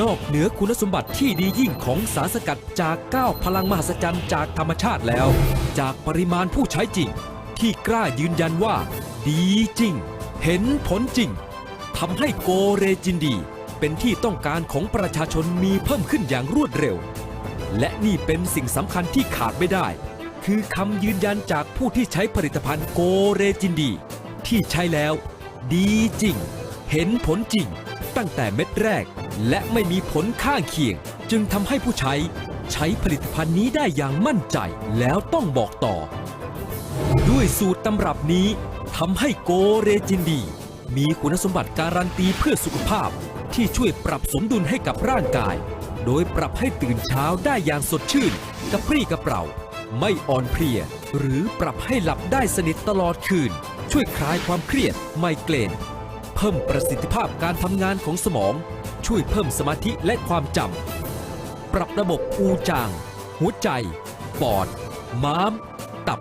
นอกเหนือคุณสมบัติที่ดียิ่งของสารสกัดจาก9พลังมหัศจรรย์จากธรรมชาติแล้ว จากปริมาณผู้ใช้จริง ที่กล้ายืนยันว่า ดีจริง เห็นผลจริงทำให้โกเรจินดี เป็นที่ต้องการของประชาชนมีเพิ่มขึ้นอย่างรวดเร็ว และนี่เป็นสิ่งสำคัญที่ขาดไม่ได้ คือคำยืนยันจากผู้ที่ใช้ผลิตภัณฑ์โกเรจินดี ที่ใช้แล้ว ดีจริง เห็นผลจริง ตั้งแต่เม็ดแรก และไม่มีผลข้างเคียง จึงทำให้ผู้ใช้ใช้ผลิตภัณฑ์นี้ได้อย่างมั่นใจแล้วต้องบอกต่อ ด้วยสูตรตำรับนี้ทำให้โกเรจินดี มีคุณสมบัติการันตีเพื่อสุขภาพ ที่ช่วยปรับสมดุลให้กับร่างกาย โดยปรับให้ตื่นเช้าได้อย่างสดชื่น กระปรี้กระเปร่า ไม่อ่อนเพลีย หรือปรับให้หลับได้สนิทตลอดคืน ช่วยคลายความเครียดไมเกรนเพิ่มประสิทธิภาพการทำงานของสมอง ช่วยเพิ่มสมาธิและความจำ ปรับระบบอูจาง หัวใจ ปอด ม้าม ตับ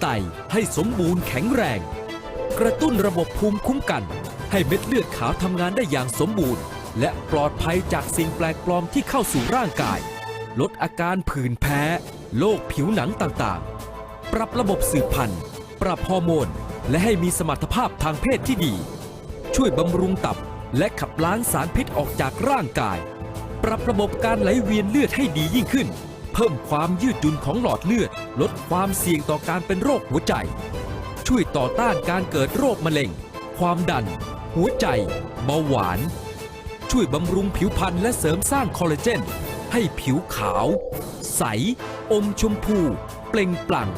ไตให้สมบูรณ์แข็งแรง กระตุ้นระบบภูมิคุ้มกัน ให้เม็ดเลือดขาวทำงานได้อย่างสมบูรณ์ และปลอดภัยจากสิ่งแปลกปลอมที่เข้าสู่ร่างกาย ลดอาการผื่นแพ้ โรคผิวหนังต่างๆ ปรับระบบสืบพันธุ์ ปรับฮอร์โมน และให้มีสมรรถภาพทางเพศที่ดี ช่วยบำรุงตับ และขับล้างสารพิษออกจากร่างกาย ปรับระบบการไหลเวียนเลือดให้ดียิ่งขึ้น เพิ่มความยืดหยุ่นของหลอดเลือด ลดความเสี่ยงต่อการเป็นโรคหัวใจ ช่วยต่อต้านการเกิดโรคมะเร็ง ความดัน หัวใจ เบาหวาน ช่วยบำรุงผิวพรรณและเสริมสร้างคอลลาเจน ให้ผิวขาว ใส อมชมพู เปล่งปลั่ง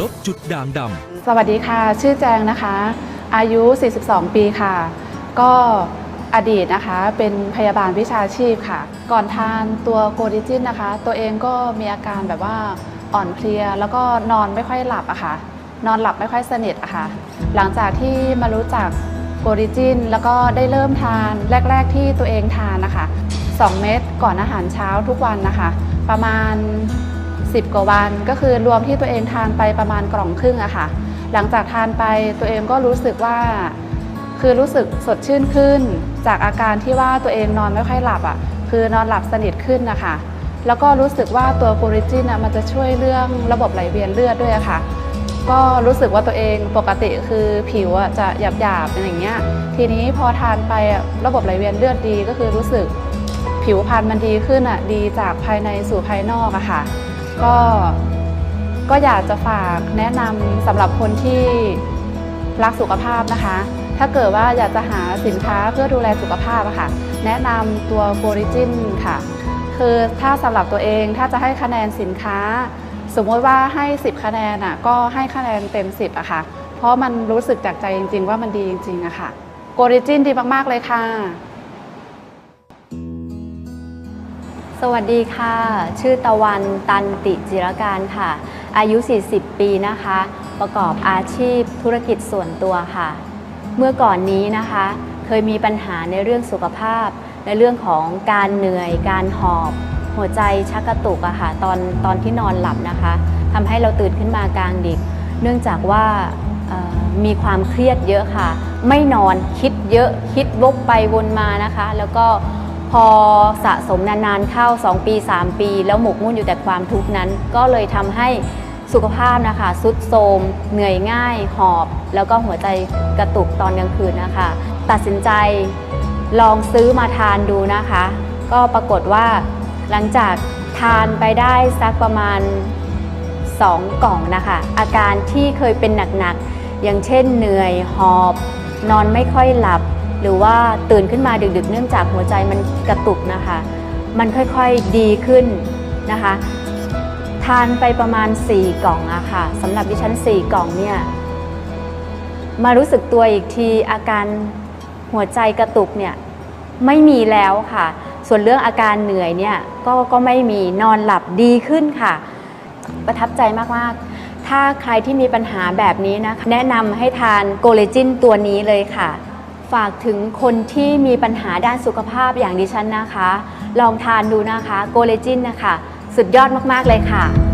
ลดจุดด่างดำสวัสดีค่ะ ชื่อแจงนะคะ อายุ 42 ปีค่ะ ก็ อดีตนะคะเป็นพยาบาลวิชาชีพค่ะ ก่อนทานตัวโกดิจินนะคะ ตัวเองก็มีอาการแบบว่าอ่อนเพลีย แล้วก็นอนไม่ค่อยหลับอะค่ะ นอนหลับไม่ค่อยสนิทอะค่ะ หลังจากที่มารู้จักโกดิจิน แล้วก็ได้เริ่มทานแรก ๆ ที่ตัวเองทานนะคะ 2 เม็ดก่อนอาหารเช้าทุกวันนะคะ ประมาณ 10 กว่าวันก็คือรวมที่ตัวเองทานไปประมาณกล่องครึ่งอะค่ะ หลังจากทานไปตัวเองก็รู้สึกว่า คือรู้สึกสดชื่นขึ้น จากอาการที่ว่าตัวเองนอนไม่ค่อยหลับอะคือนอนหลับสนิทขึ้นนะคะ แล้วก็รู้สึกว่าตัวโกริจินอะมันจะช่วยเรื่องระบบไหลเวียนเลือดด้วยะค่ะ ก็รู้สึกว่าตัวเองปกติคือผิวอะจะหยาบๆเป็นอย่างเงี้ย ทีนี้พอทานไปอะระบบไหลเวียนเลือดดีก็คือรู้สึกผิวพรรณมันดีขึ้นอะดีจากภายในสู่ภายนอกอะค่ะ ก็ก็อยากจะฝากแนะนำสำหรับคนที่รักสุขภาพนะคะ ถ้าเกิดว่าอยากจะหาสินค้าเพื่อดูแลสุขภาพอะค่ะ แนะนำตัวโกริจินค่ะ คือถ้าสำหรับตัวเองถ้าจะให้คะแนนสินค้า สมมติว่าให้ 10 คะแนนอะก็ให้คะแนนเต็ม 10อะค่ะ เพราะมันรู้สึกจากใจจริง ๆ ว่ามันดีจริงๆอะค่ะโกริจินดีมากๆเลยค่ะ สวัสดีค่ะ ชื่อตะวันตันติจิรการค่ะ อายุ 40 ปีนะคะ ประกอบอาชีพธุรกิจส่วนตัวค่ะ เมื่อก่อนนี้นะคะ เคยมีปัญหาในเรื่องสุขภาพ ในเรื่องของการเหนื่อย การหอบ หัวใจชักกระตุกอะค่ะตอนตอนที่นอนหลับนะคะทำให้เราตื่นขึ้นมากลางดึก เนื่องจากว่ามีความเครียดเยอะค่ะ ไม่นอนคิดเยอะคิดวกไปวนมานะคะ แล้วก็พอสะสมนานๆเข้า 2 ปี 3 ปี แล้วหมกมุ่นอยู่แต่ความทุกข์นั้น ก็เลยทำให้ สุขภาพนะคะสุดโทมเหนื่อยง่าย หอบ แล้วก็หัวใจกระตุกตอนกลางคืนนะคะ ตัดสินใจลองซื้อมาทานดูนะคะ ก็ปรากฏว่าหลังจากทานไปได้สักประมาณ 2 กล่องนะคะ อาการที่เคยเป็นหนักๆ อย่างเช่นเหนื่อยหอบ นอนไม่ค่อยหลับ หรือว่าตื่นขึ้นมาดึกๆ เนื่องจากหัวใจมันกระตุกนะคะ มันค่อยๆดีขึ้นนะคะานไปประมาณ 4 กล่องอะค่ะสำหรับดิฉัน 4 กล่องเนี่ย มารู้สึกตัวอีกทีอาการหัวใจกระตุกเนี่ยไม่มีแล้วค่ะ ส่วนเรื่องอาการเหนื่อยเนี่ยก็ก็ไม่มีนอนหลับดีขึ้นค่ะ ประทับใจมาก ๆ ถ้าใครที่มีปัญหาแบบนี้นะคะแนะนำให้ทานโกเลจินตัวนี้เลยค่ะ ฝากถึงคนที่มีปัญหาด้านสุขภาพอย่างดิฉันนะคะ ลองทานดูนะคะโกเลจินนะคะ สุดยอดมาก ๆ เลยค่ะ